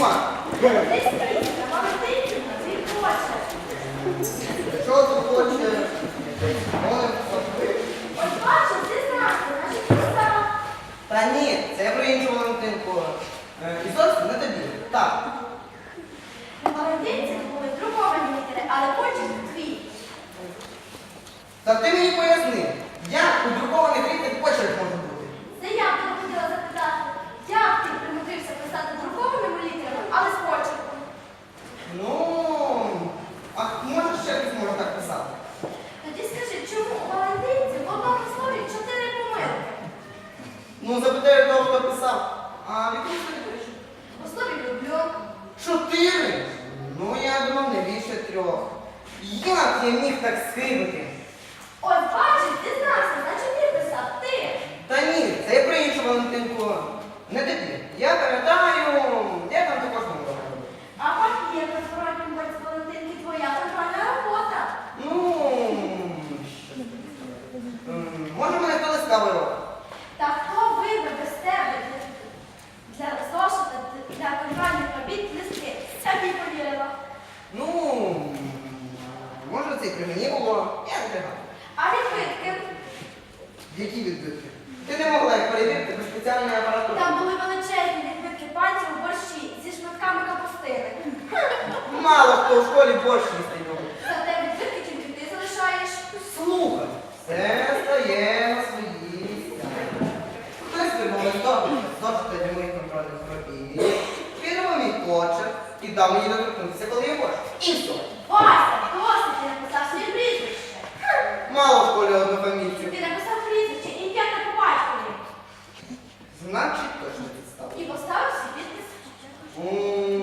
Кума! Що тут хоче? Та ні, це я про іншу Валентинку. Е, і зовсім не тобі. Так. Валентинці були друковані літери, але почерк твій. Та ти мені поясни, як у друкованих Ну, запитаю того, хто писав. А в якому слові пише? У слові люблю. Чотири? Ну, я думав, не більше трьох. Як я міг так схибити? Ось бачиш, дізнався, значить ти писав, ти. Та ні, це я про іншу Валентинку. Не тобі. Я пам'ятаю, я там також не можу. А папір на зворотнім боці Валентинки твоя контрольна робота. Ну, м, може мене хто лиска вирвав? Та хто вибив без тебе для, для зошита, для контрольних робіт листи? Я б і повірила. Ну, м, може це і при мені було. Я не пригадую. А відбитки? Які відбитки? Ти не могла їх перевірити без спеціальної апаратури. Там були величезні відбитки пальців у борщі зі шматками капустини. Мало хто в школі борщ не робить. Зате відбитки тільки ти залишаєш. Слухай, все стає на свої місця. Хтось вирвав добре, зошити для моїх контрольних робіт. Відомо мій почерк і дав мені доторкнутися, коли я борщ. І все. Вася, І поставив свій підпис.